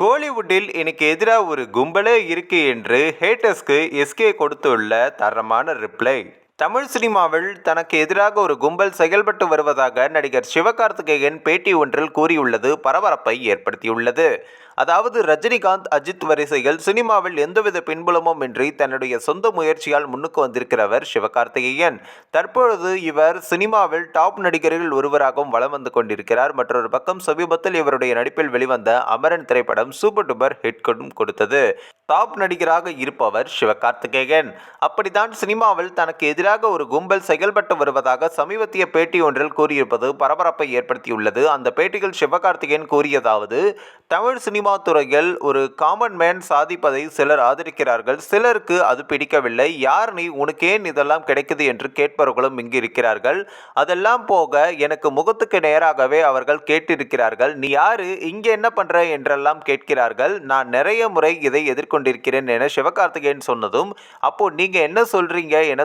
கோலிவுட்டில் எனக்கு எதிராக ஒரு கும்பலே இருக்கு என்று ஹேட்டர்ஸ்க்கு எஸ்கே கொடுத்துள்ள தரமான ரிப்ளை தமிழ் சினிமாவில் தனக்கு எதிராக ஒரு கும்பல் செயல்பட்டு வருவதாக நடிகர் சிவகார்த்திகேயன் பேட்டி ஒன்றில் கூறியுள்ளது பரபரப்பை ஏற்படுத்தியுள்ளது. அதாவது ரஜினிகாந்த் அஜித் வரிசையில் சினிமாவில் எந்தவித பின்புலமும் இன்றி தன்னுடைய சொந்த முயற்சியால் முன்னுக்கு வந்திருக்கிறவர் சிவகார்த்திகேயன். தற்பொழுது இவர் சினிமாவில் டாப் நடிகர்கள் ஒருவராகவும் வலம் வந்து கொண்டிருக்கிறார். மற்றொரு பக்கம் சமீபத்தில் இவருடைய நடிப்பில் வெளிவந்த அமரன் திரைப்படம் சூப்பர் டூப்பர் ஹிட்டும் கொடுத்தது. டாப் நடிகராக இருப்பவர் சிவகார்த்திகேயன். அப்படித்தான் சினிமாவில் தனக்கு எதிராக ஒரு கும்பல் செயல்பட்டு வருவதாக சமீபத்திய பேட்டி ஒன்றில் கூறியிருப்பது பரபரப்பை ஏற்படுத்தியுள்ளது. அந்த பேட்டியில் சிவகார்த்திகேயன் கூறியதாவது தமிழ் சினிமா துறையில் ஒரு காமன் மேன் சாதிப்பதை சிலர் ஆதரிக்கிறார்கள். சிலருக்கு அது பிடிக்கவில்லை. யார் நீ? உனக்கு ஏன் இதெல்லாம் கிடைக்குது? என்று கேட்பவர்களும் இங்கு இருக்கிறார்கள். அதெல்லாம் போக எனக்கு முகத்துக்கு நேராகவே அவர்கள் கேட்டிருக்கிறார்கள். நீ யாரு? இங்க என்ன பண்ற? என்றெல்லாம் கேட்கிறார்கள். நான் நிறைய முறை இதை எதிர்கொண்டிருக்கிறேன் என சிவகார்த்திகேயன் சொன்னதும் அப்போ நீங்க என்ன சொல்றீங்க? என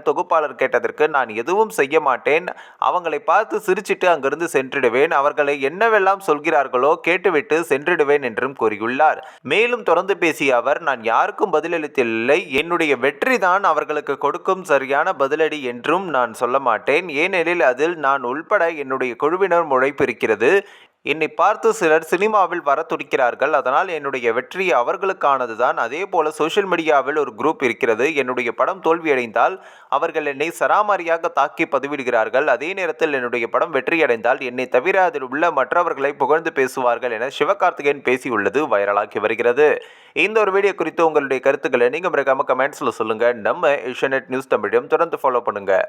தொகுப்பாளர் கேட்டதற்கு நான் எதுவும் செய்ய மாட்டேன். அவங்களை பார்த்து சிரிச்சிட்டு அங்கிருந்து சென்றிடுவேன். அவர்களை என்னவெல்லாம் சொல்கிறார்களோ கேட்டுவிட்டு சென்றிடுவேன் என்றும் கூறியுள்ளார். மேலும் தொடர்ந்து பேசிய அவர் நான் யாருக்கும் பதிலளித்தில்லை. என்னுடைய வெற்றி தான் அவர்களுக்கு கொடுக்கும் சரியான பதிலடி என்றும் நான் சொல்ல மாட்டேன். ஏனெனில் அதில் நான் உள்பட என்னுடைய குழுவினர் உழைப்பு இருக்கிறது. என்னை பார்த்து சிலர் சினிமாவில் வர துடிக்கிறார்கள் அதனால் என்னுடைய வெற்றி அவர்களுக்கானது தான் அதே போல சோஷியல் மீடியாவில் ஒரு குரூப் இருக்கிறது. என்னுடைய படம் தோல்வியடைந்தால் அவர்கள் என்னை சராமாரியாக தாக்கி பதிவிடுகிறார்கள். அதே நேரத்தில் என்னுடைய படம் வெற்றியடைந்தால் என்னை தவிர அதில் உள்ள மற்றவர்களை புகழ்ந்து பேசுவார்கள் என சிவகார்த்திகேயன் பேசியுள்ளது. வைரலாகி வருகிறது. இந்த ஒரு வீடியோ குறித்து உங்களுடைய கருத்துக்களை நீங்கள் மறக்காம கமெண்ட்ஸில் சொல்லுங்கள் நம்ம ஏஷியநெட் நியூஸ் தமிழையும் தொடர்ந்து ஃபாலோ பண்ணுங்கள்